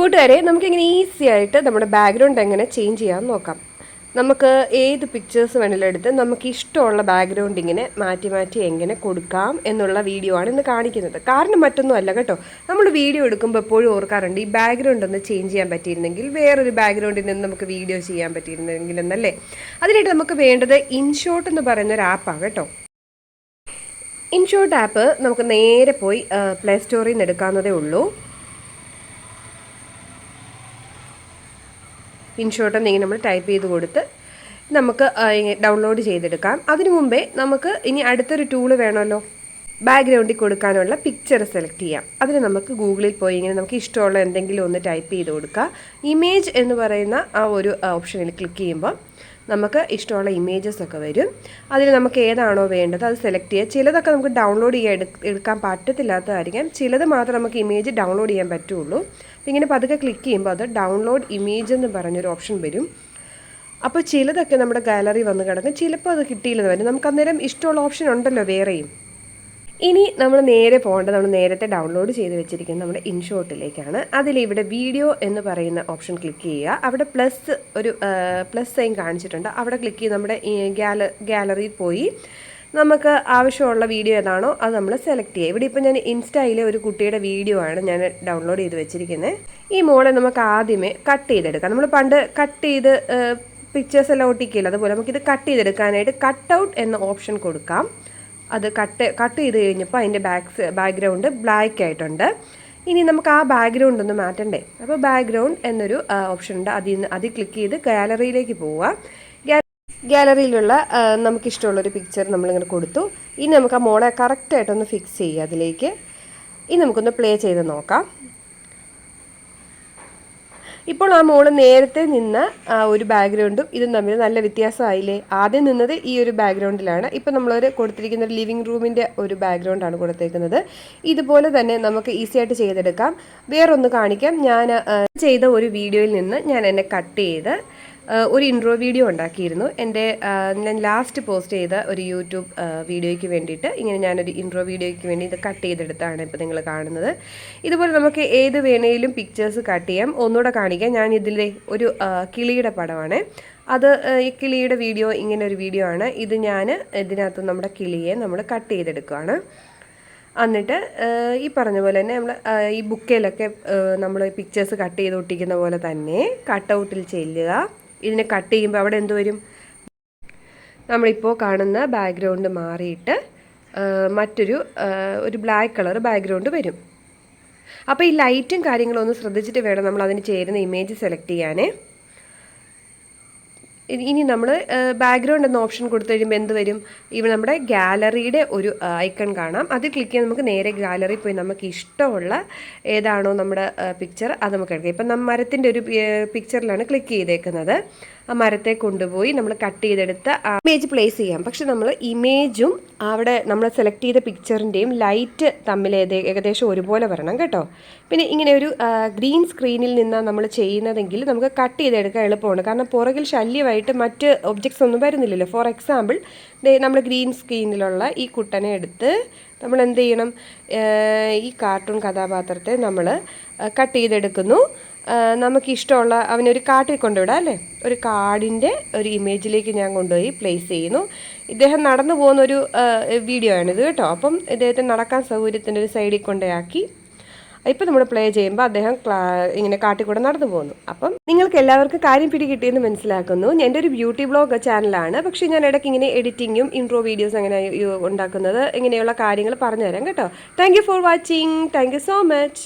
കൂട്ടുകാരെ നമുക്കിങ്ങനെ ഈസി ആയിട്ട് നമ്മുടെ ബാക്ക്ഗ്രൗണ്ട് എങ്ങനെ ചേഞ്ച് ചെയ്യാമെന്ന് നോക്കാം. നമുക്ക് ഏത് പിക്ചേഴ്സ് വേണമെങ്കിലും എടുത്ത് നമുക്ക് ഇഷ്ടമുള്ള ബാക്ക്ഗ്രൗണ്ട് ഇങ്ങനെ മാറ്റി മാറ്റി എങ്ങനെ കൊടുക്കാം എന്നുള്ള വീഡിയോ ആണ് ഇന്ന് കാണിക്കുന്നത്. കാരണം മറ്റൊന്നുമല്ല കേട്ടോ. നമ്മൾ വീഡിയോ എടുക്കുമ്പോൾ എപ്പോഴും ഓർക്കാറുണ്ട് ഈ ബാക്ക്ഗ്രൗണ്ട് ഒന്ന് ചേഞ്ച് ചെയ്യാൻ പറ്റിയിരുന്നെങ്കിൽ വേറൊരു ബാക്ക്ഗ്രൗണ്ടിൽ നിന്ന് നമുക്ക് വീഡിയോ ചെയ്യാൻ പറ്റിയിരുന്നെങ്കിൽ എന്നല്ലേ? അതിനായിട്ട് നമുക്ക് വേണ്ടത് ഇൻഷോട്ട് എന്ന് പറയുന്ന ഒരു ആപ്പാണ് കേട്ടോ. ഇൻഷോട്ട് ആപ്പ് നമുക്ക് നേരെ പോയി പ്ലേ സ്റ്റോറിൽ നിന്ന് എടുക്കാവുന്നതേ ഉള്ളൂ. ഇൻഷോട്ട് എന്നിങ്ങനെ നമ്മൾ ടൈപ്പ് ചെയ്ത് കൊടുത്ത് നമുക്ക് ഡൗൺലോഡ് ചെയ്തെടുക്കാം. അതിനു മുമ്പേ നമുക്ക് ഇനി അടുത്തൊരു ടൂൾ വേണമല്ലോ. ബാക്ക്ഗ്രൗണ്ടിൽ കൊടുക്കാനുള്ള പിക്ചർ സെലക്ട് ചെയ്യാം. അതിന് നമുക്ക് ഗൂഗിളിൽ പോയി ഇങ്ങനെ നമുക്ക് ഇഷ്ടമുള്ള എന്തെങ്കിലും ഒന്ന് ടൈപ്പ് ചെയ്ത് കൊടുക്കുക ഇമേജ് എന്ന് പറയുന്ന ആ ഒരു ഓപ്ഷനിൽ ക്ലിക്ക് ചെയ്യുമ്പോൾ നമുക്ക് ഇഷ്ടമുള്ള ഇമേജസ് ഒക്കെ വരും. അതിൽ നമുക്ക് ഏതാണോ വേണ്ടത് അത് സെലക്ട് ചെയ്യുക ചിലതൊക്കെ നമുക്ക് ഡൗൺലോഡ് ചെയ്യാൻ എടുക്കാൻ പറ്റത്തില്ലാത്തതായിരിക്കാം. ചിലത് മാത്രം നമുക്ക് ഇമേജ് ഡൗൺലോഡ് ചെയ്യാൻ പറ്റുള്ളൂ. ഇങ്ങനെ പതുക്കെ ക്ലിക്ക് ചെയ്യുമ്പോൾ അത് ഡൗൺലോഡ് ഇമേജ് എന്ന് പറഞ്ഞൊരു ഓപ്ഷൻ വരും. അപ്പോൾ ചിലതൊക്കെ നമ്മുടെ ഗാലറി വന്ന് കിടക്കും. ചിലപ്പോൾ അത് കിട്ടിയില്ലെന്ന് വരും. നമുക്ക് അന്നേരം ഇഷ്ടമുള്ള ഓപ്ഷൻ ഉണ്ടല്ലോ വേറെയും. ഇനി നമ്മൾ നേരെ പോകേണ്ടത് നമ്മൾ നേരത്തെ ഡൗൺലോഡ് ചെയ്ത് വെച്ചിരിക്കുന്ന നമ്മുടെ ഇൻഷോട്ടിലേക്കാണ് അതിലിവിടെ വീഡിയോ എന്ന് പറയുന്ന ഓപ്ഷൻ ക്ലിക്ക് ചെയ്യുക. അവിടെ പ്ലസ് ഒരു പ്ലസ് സൈൻ കാണിച്ചിട്ടുണ്ട്. അവിടെ ക്ലിക്ക് ചെയ്ത് നമ്മുടെ ഗ്യാല ഗ്യാലറിയിൽ പോയി. നമുക്ക് ആവശ്യമുള്ള വീഡിയോ ഏതാണോ അത് നമ്മൾ സെലക്ട് ചെയ്യുക. ഇവിടെ ഇപ്പോൾ ഞാൻ ഇൻസ്റ്റയിലെ ഒരു കുട്ടിയുടെ വീഡിയോ ആണ് ഞാൻ ഡൗൺലോഡ് ചെയ്ത് വെച്ചിരിക്കുന്നത്. ഈ മോളെ നമുക്ക് ആദ്യമേ കട്ട് ചെയ്തെടുക്കാം. നമ്മൾ പണ്ട് കട്ട് ചെയ്ത് പിക്ചേഴ്സ് എല്ലാം ഒട്ടിക്കില്ല? അതുപോലെ നമുക്കിത് കട്ട് ചെയ്തെടുക്കാനായിട്ട് കട്ട് ഔട്ട് എന്ന ഓപ്ഷൻ കൊടുക്കാം. അത് കട്ട് കട്ട് ചെയ്ത് കഴിഞ്ഞപ്പോൾ അതിന്റെ ബാക്ക് ബാക്ക്ഗ്രൗണ്ട് ബ്ലാക്ക് ആയിട്ടുണ്ട്. ഇനി നമുക്ക് ആ ബാക്ക്ഗ്രൗണ്ട് ഒന്ന് മാറ്റണ്ടേ? അപ്പോൾ ബാക്ക്ഗ്രൗണ്ട് എന്നൊരു ഓപ്ഷൻ ഉണ്ട്. അതിൽ നിന്ന് അതിൽ ക്ലിക്ക് ചെയ്ത് ഗാലറിയിലേക്ക് പോവുക. ഗാലറിയിലുള്ള നമുക്കിഷ്ടമുള്ളൊരു പിക്ചർ നമ്മളിങ്ങനെ കൊടുത്തു. ഇനി നമുക്ക് ആ മോളെ കറക്റ്റായിട്ടൊന്ന് ഫിക്സ് ചെയ്യുക അതിലേക്ക്. ഇനി നമുക്കൊന്ന് പ്ലേ ചെയ്ത് നോക്കാം. ഇപ്പോൾ ആ മോൾ നേരത്തെ നിന്ന ഒരു ബാക്ക്ഗ്രൗണ്ടും ഇതും തമ്മിൽ നല്ല വ്യത്യാസമായില്ലേ? ആദ്യം നിന്നത് ഈ ഒരു ബാക്ക്ഗ്രൗണ്ടിലാണ് ഇപ്പം നമ്മളൊരു കൊടുത്തിരിക്കുന്ന ഒരു ലിവിങ് റൂമിന്റെ ഒരു ബാക്ക്ഗ്രൗണ്ടാണ് കൊടുത്തേക്കുന്നത്. ഇതുപോലെ തന്നെ നമുക്ക് ഈസി ആയിട്ട് ചെയ്തെടുക്കാം. വേറൊന്ന് കാണിക്കാം. ഞാൻ ചെയ്ത ഒരു വീഡിയോയിൽ നിന്ന് ഞാൻ എന്നെ കട്ട് ചെയ്ത് ഒരു ഇൻട്രോ വീഡിയോ ഉണ്ടാക്കിയിരുന്നു. എന്റെ ഞാൻ ലാസ്റ്റ് പോസ്റ്റ് ചെയ്ത ഒരു യൂട്യൂബ് വീഡിയോയ്ക്ക് വേണ്ടിയിട്ട് ഇങ്ങനെ ഞാനൊരു ഇൻട്രോ വീഡിയോയ്ക്ക് വേണ്ടി ഇത് കട്ട് ചെയ്തെടുത്താണ് ഇപ്പോൾ നിങ്ങൾ കാണുന്നത്. ഇതുപോലെ നമുക്ക് ഏത് വേണേലും പിക്ചേഴ്സ് കട്ട് ചെയ്യാം. ഒന്നുകൂടെ കാണിക്കാം. ഞാൻ ഇതിലെ ഒരു കിളിയുടെ പടമാണ്. അത് ഈ കിളിയുടെ വീഡിയോ ഇങ്ങനെ ഒരു വീഡിയോ ആണ്. ഇത് ഞാൻ ഇതിനകത്ത് നമ്മുടെ കിളിയെ നമ്മൾ കട്ട് ചെയ്തെടുക്കുകയാണ് എന്നിട്ട് ഈ പറഞ്ഞ പോലെ തന്നെ നമ്മൾ ഈ ബുക്കിലൊക്കെ നമ്മൾ പിക്ചേഴ്സ് കട്ട് ചെയ്ത് ഒട്ടിക്കുന്ന പോലെ തന്നെ കട്ടൗട്ടിൽ ചെല്ലുക. ഇതിനെ കട്ട് ചെയ്യുമ്പോൾ അവിടെ എന്ത് വരും? നമ്മളിപ്പോൾ കാണുന്ന ബാക്ക്ഗ്രൗണ്ട് മാറിയിട്ട് മറ്റൊരു ഒരു ബ്ലാക്ക് കളർ ബാക്ക്ഗ്രൗണ്ട് വരും. അപ്പോൾ ഈ ലൈറ്റും കാര്യങ്ങളും ഒന്ന് ശ്രദ്ധിച്ചിട്ട് വേണം നമ്മൾ അതിന് ചേരുന്ന ഇമേജ് സെലക്ട് ചെയ്യാനേ. ഇനി നമ്മൾ ബാക്ക്ഗ്രൗണ്ട് എന്ന ഓപ്ഷൻ കൊടുത്തു കഴിയുമ്പോൾ എന്ത് വരും? ഇവിടെ നമ്മുടെ ഗാലറിയുടെ ഒരു ഐക്കൺ കാണാം. അത് ക്ലിക്ക് ചെയ്യാൻ നമുക്ക് നേരെ ഗാലറി പോയി നമുക്ക് ഇഷ്ടമുള്ള ഏതാണോ നമ്മുടെ പിക്ചർ അത് നമുക്ക് എടുക്കാം. ഇപ്പം മരത്തിന്റെ ഒരു പിക്ചറിലാണ് ക്ലിക്ക് ചെയ്തേക്കുന്നത്. ആ മരത്തെ കൊണ്ടുപോയി നമ്മൾ കട്ട് ചെയ്തെടുത്ത ഇമേജ് പ്ലേസ് ചെയ്യാം. പക്ഷെ നമ്മൾ ഇമേജും അവിടെ നമ്മൾ സെലക്ട് ചെയ്ത പിക്ചറിന്റെയും ലൈറ്റ് തമ്മിൽ ഏകദേശം ഒരുപോലെ വരണം കേട്ടോ. പിന്നെ ഇങ്ങനെ ഒരു ഗ്രീൻ സ്ക്രീനിൽ നിന്നാണ് നമ്മൾ ചെയ്യുന്നതെങ്കിൽ നമുക്ക് കട്ട് ചെയ്തെടുക്കാൻ എളുപ്പമാണ്. കാരണം പുറകിൽ ശല്യമായിട്ട് മറ്റ് ഒബ്ജക്ട്സ് ഒന്നും വരുന്നില്ലല്ലോ. ഫോർ എക്സാമ്പിൾ നമ്മൾ ഗ്രീൻ സ്ക്രീനിലുള്ള ഈ കുട്ടനെ എടുത്ത് നമ്മൾ എന്ത് ചെയ്യണം? ഈ കാർട്ടൂൺ കഥാപാത്രത്തെ നമ്മൾ കട്ട് ചെയ്തെടുക്കുന്നു. നമുക്കിഷ്ടമുള്ള അവനൊരു കാട്ടിൽ കൊണ്ടുവിടാം അല്ലേ? ഒരു കാടിന്റെ ഒരു ഇമേജിലേക്ക് ഞാൻ കൊണ്ടുപോയി പ്ലേസ് ചെയ്യുന്നു. ഇദ്ദേഹം നടന്നു പോകുന്ന ഒരു വീഡിയോ ആണിത് കേട്ടോ. അപ്പം ഇദ്ദേഹത്തെ നടക്കാൻ സൗകര്യത്തിന്റെ ഒരു സൈഡിൽ കൊണ്ടുപോയി ഇപ്പം നമ്മൾ പ്ലേ ചെയ്യുമ്പോൾ അദ്ദേഹം ഇങ്ങനെ കാട്ടിക്കൂടെ നടന്നു പോകുന്നു. അപ്പം നിങ്ങൾക്ക് എല്ലാവർക്കും കാര്യം പിടികിട്ടിയെന്ന് മനസ്സിലാക്കുന്നു. എന്റെ ഒരു ബ്യൂട്ടി ബ്ലോഗ് ചാനലാണ് പക്ഷേ ഞാൻ ഇടയ്ക്ക് ഇങ്ങനെ എഡിറ്റിങ്ങും ഇൻട്രോ വീഡിയോസ് അങ്ങനെ ഉണ്ടാക്കുന്നത് ഇങ്ങനെയുള്ള കാര്യങ്ങൾ പറഞ്ഞുതരാം കേട്ടോ. Thank for watching thank so much